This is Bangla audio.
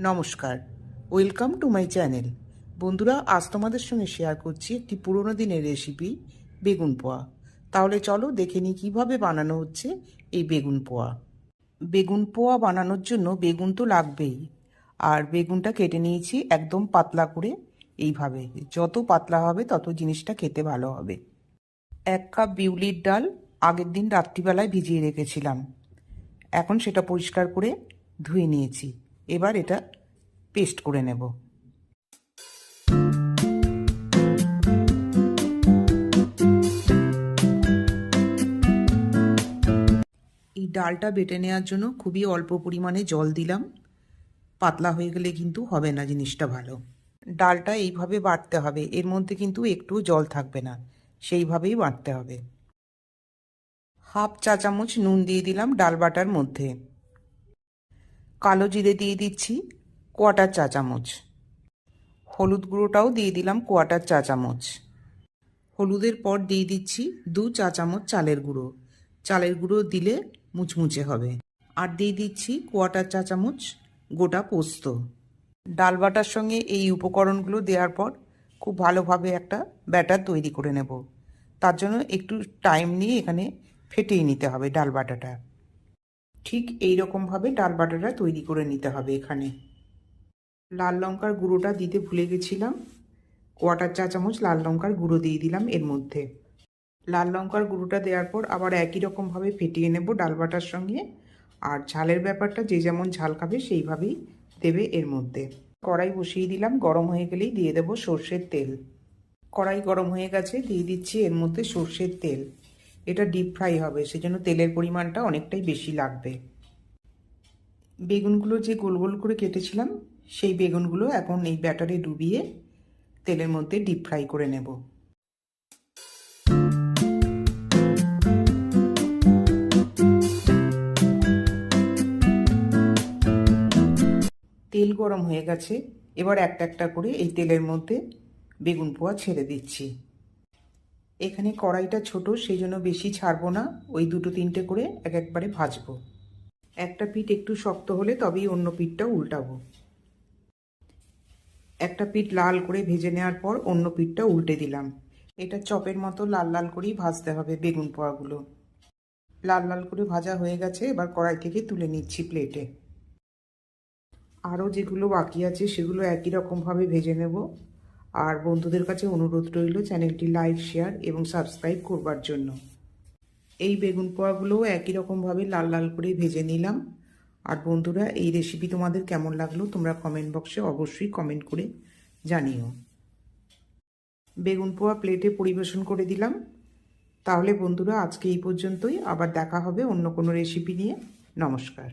নমস্কার। ওয়েলকাম টু মাই চ্যানেল বন্ধুরা, আজ তোমাদের সঙ্গে শেয়ার করছি একটি পুরোনো দিনের রেসিপি বেগুন পোয়া। তাহলে চলো দেখে নিই কীভাবে বানানো হচ্ছে এই বেগুন পোয়া। বেগুন পোয়া বানানোর জন্য বেগুন তো লাগবেই। আর বেগুনটা কেটে নিয়েছি একদম পাতলা করে, এইভাবে। যত পাতলা হবে, তত জিনিসটা খেতে ভালো হবে। এক কাপ বিউলির ডাল আগের দিন রাত্রিবেলায় ভিজিয়ে রেখেছিলাম। এখন সেটা পরিষ্কার করে ধুয়ে নিয়েছি। এবার এটা পেস্ট করে নেব। এই ডালটা বেটে নেওয়ার জন্য খুবই অল্প পরিমাণে জল দিলাম। পাতলা হয়ে গেলে কিন্তু হবে না জিনিসটা ভালো। ডালটা এইভাবে বাটতে হবে। এর মধ্যে কিন্তু একটু জল থাকবে না। সেইভাবেই বাটতে হবে। হাফ চা চামচ নুন দিয়ে দিলাম ডাল বাটার মধ্যে। কালো জিরে দিয়ে দিচ্ছি কোয়াটার চা চামচ। হলুদ গুঁড়োটাও দিয়ে দিলাম কোয়াটার চা চামচ। হলুদের পর দিয়ে দিচ্ছি দু চা চামচ চালের গুঁড়ো। চালের গুঁড়ো দিলে মুচমুচে হবে। আর দিয়ে দিচ্ছি কোয়াটার চা চামচ গোটা পোস্ত। ডাল বাটার সঙ্গে এই উপকরণগুলো দেওয়ার পর খুব ভালোভাবে একটা ব্যাটার তৈরি করে নেব। তার জন্য একটু টাইম নিয়ে এখানে ফেটিয়ে নিতে হবে ডাল বাটাটা। ঠিক এই রকমভাবে ডাল বাটাটা তৈরি করে নিতে হবে এখানে। লাল লঙ্কার গুঁড়োটা দিতে ভুলে গেছিলাম। কোয়াটার চা চামচ লাল লঙ্কার গুঁড়ো দিয়ে দিলাম এর মধ্যে। লাল লঙ্কার গুঁড়োটা দেওয়ার পর আবার একই রকমভাবে ফেটিয়ে নেব ডাল বাটার সঙ্গে। আর ঝালের ব্যাপারটা যে যেমন ঝাল খাবে সেইভাবেই দেবে এর মধ্যে। কড়াই বসিয়ে দিলাম, গরম হয়ে গেলেই দিয়ে দেবো সর্ষের তেল। কড়াই গরম হয়ে গেছে, দিয়ে দিচ্ছি এর মধ্যে সর্ষের তেল। এটা ডিপ ফ্রাই হবে, সেজন্য তেলের পরিমাণটা অনেকটাই বেশি লাগবে। বেগুনগুলো যে গোল গোল করে কেটেছিলাম, সেই বেগুনগুলো এখন এই ব্যাটারে ডুবিয়ে তেলের মধ্যে ডিপ ফ্রাই করে নেব। তেল গরম হয়ে গেছে, এবার একটা একটা করে এই তেলের মধ্যে বেগুন পোয়া ছেড়ে দিচ্ছি। এখানে কড়াইটা ছোট, সেই জন্য বেশি ছাড়বো না। ওই দুটো তিনটে করে এক একবারে ভাজবো। একটা পিঠ একটু শক্ত হলে তবেই অন্য পিঠটা উল্টাবো। একটা পিঠ লাল করে ভেজে নেওয়ার পর অন্য পিঠটা উল্টে দিলাম। এটা চপের মতো লাল লাল করেই ভাজতে হবে বেগুন পোয়াগুলো। লাল লাল করে ভাজা হয়ে গেছে, এবার কড়াই থেকে তুলে নিচ্ছি প্লেটে। আরও যেগুলো বাকি আছে, সেগুলো একই রকমভাবে ভেজে নেব। আর বন্ধুদের কাছে অনুরোধ রইল চ্যানেলটি লাইক, শেয়ার এবং সাবস্ক্রাইব করবার জন্য। এই বেগুন পোয়াগুলোও একই রকমভাবে লাল লাল করে ভেজে নিলাম। আর বন্ধুরা, এই রেসিপি তোমাদের কেমন লাগল তোমরা কমেন্ট বক্সে অবশ্যই কমেন্ট করে জানিও। বেগুন পোয়া প্লেটে পরিবেশন করে দিলাম। তাহলে বন্ধুরা, আজকে এই পর্যন্তই। আবার দেখা হবে অন্য কোনো রেসিপি নিয়ে। নমস্কার।